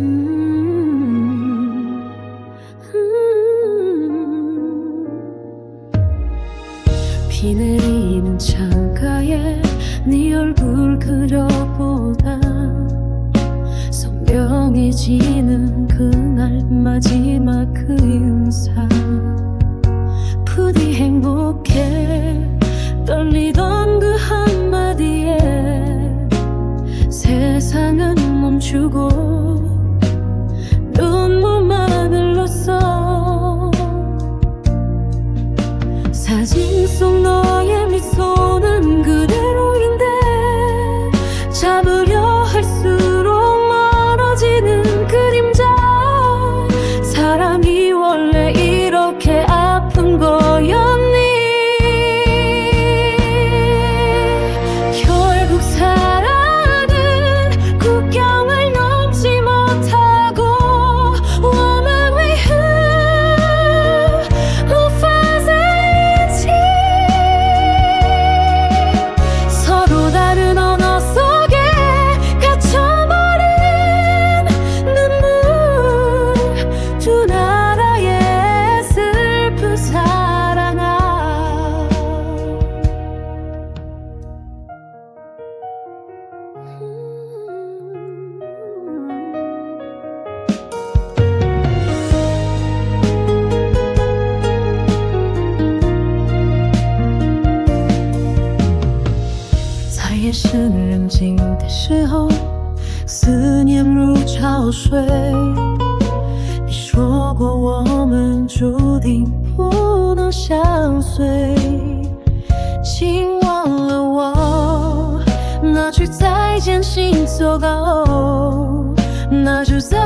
음, 음. 비 내리는 창가에 네 얼굴 그려보다 선명해지는 그날 마지막 그 인사. 부디 행복해 떨리던 사진 속 너의 미소는 그 夜深人静的时候，思念如潮水。你说过我们注定不能相随，请忘了我那句再见，行走高，那句再